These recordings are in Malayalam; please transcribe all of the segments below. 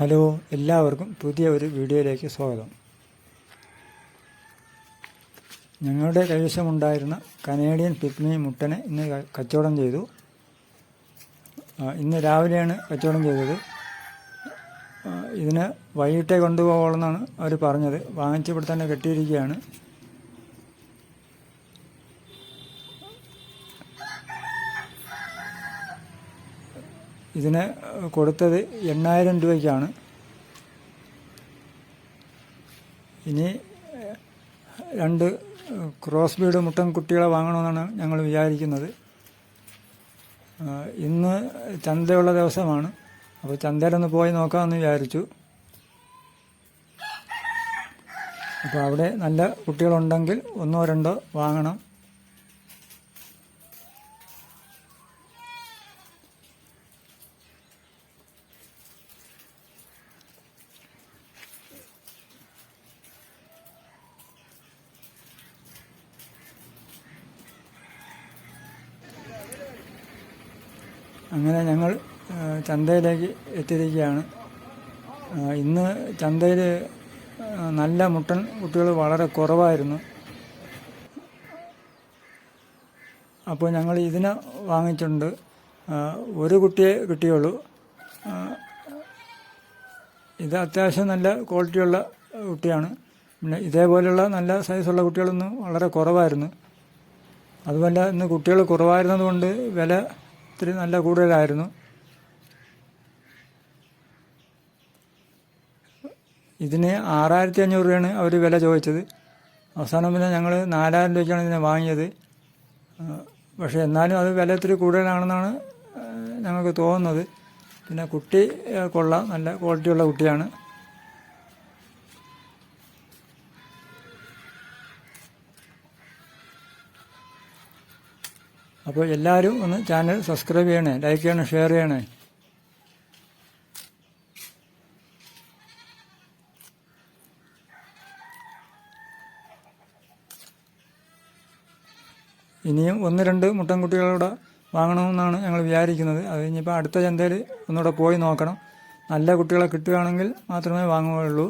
ഹലോ എല്ലാവർക്കും പുതിയ ഒരു വീഡിയോയിലേക്ക് സ്വാഗതം. ഞങ്ങളുടെ കൈവശമുണ്ടായിരുന്ന കനേഡിയൻ പിഗ്മി മുട്ടനെ ഇന്ന് കച്ചവടം ചെയ്തു. ഇന്ന് രാവിലെയാണ് കച്ചവടം ചെയ്തത്. ഇതിന് വൈകിട്ടേ കൊണ്ടുപോകണമെന്നാണ് അവർ പറഞ്ഞത്. വാങ്ങിച്ച് ഇവിടെ തന്നെ കെട്ടിയിരിക്കുകയാണ്. ഇതിന് കൊടുത്തത് എണ്ണായിരം രൂപയ്ക്കാണ്. ഇനി രണ്ട് ക്രോസ് ബീഡ് മുട്ടൻ കുട്ടികളെ വാങ്ങണമെന്നാണ് ഞങ്ങൾ വിചാരിക്കുന്നത്. ഇന്ന് ചന്തയുള്ള ദിവസമാണ്. അപ്പോൾ ചന്തയിലൊന്ന് പോയി നോക്കാമെന്ന് വിചാരിച്ചു. അപ്പോൾ അവിടെ നല്ല കുട്ടികളുണ്ടെങ്കിൽ ഒന്നോ രണ്ടോ വാങ്ങണം. അങ്ങനെ ഞങ്ങൾ ചന്തയിലേക്ക് എത്തിയിരിക്കുകയാണ്. ഇന്ന് ചന്തയിൽ നല്ല മുട്ടൻ കുട്ടികൾ വളരെ കുറവായിരുന്നു. അപ്പോൾ ഞങ്ങൾ ഇതിനെ വാങ്ങിച്ചിട്ടുണ്ട് ഒരു കുട്ടിയെ കിട്ടിയുള്ളൂ. ഇത് അത്യാവശ്യം നല്ല ക്വാളിറ്റിയുള്ള കുട്ടിയാണ്. പിന്നെ ഇതേപോലെയുള്ള നല്ല സൈസുള്ള കുട്ടികളൊന്നും വളരെ കുറവായിരുന്നു. അതുമല്ല ഇന്ന് കുട്ടികൾ കുറവായിരുന്നതുകൊണ്ട് വില ഇത്തിരി നല്ല കൂടുതലായിരുന്നു. ഇതിന് ആറായിരത്തി അഞ്ഞൂറ് രൂപയാണ് അവർ വില ചോദിച്ചത്. അവസാനം പിന്നെ ഞങ്ങൾ നാലായിരം രൂപയ്ക്കാണ് ഇതിനെ വാങ്ങിയത്. പക്ഷേ എന്നാലും അത് വില ഇത്തിരി കൂടുതലാണെന്നാണ് ഞങ്ങൾക്ക് തോന്നുന്നത്. പിന്നെ കുട്ടി കൊള്ളാം. നല്ല ക്വാളിറ്റിയുള്ള കുട്ടിയാണ്. അപ്പോൾ എല്ലാവരും ഒന്ന് ചാനൽ സബ്സ്ക്രൈബ് ചെയ്യണേ ലൈക്ക് ചെയ്യണേ ഷെയർ ചെയ്യണേ. ഇനിയും ഒന്ന് രണ്ട് മുട്ടൻകുട്ടികളൂടെ വാങ്ങണമെന്നാണ് ഞങ്ങൾ വിചാരിക്കുന്നത്. അത് ഇനിയിപ്പോൾ അടുത്ത ചന്തയിൽ ഒന്നുകൂടെ പോയി നോക്കണം. നല്ല കുട്ടികളെ കിട്ടുകയാണെങ്കിൽ മാത്രമേ വാങ്ങുകയുള്ളൂ.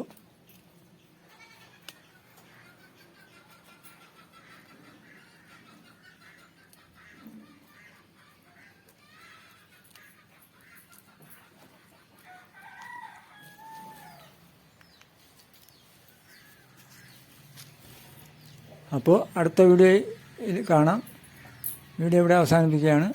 അപ്പോൾ അടുത്ത വീഡിയോയിൽ കാണാം. വീഡിയോ ഇവിടെ അവസാനിപ്പിക്കുകയാണ്.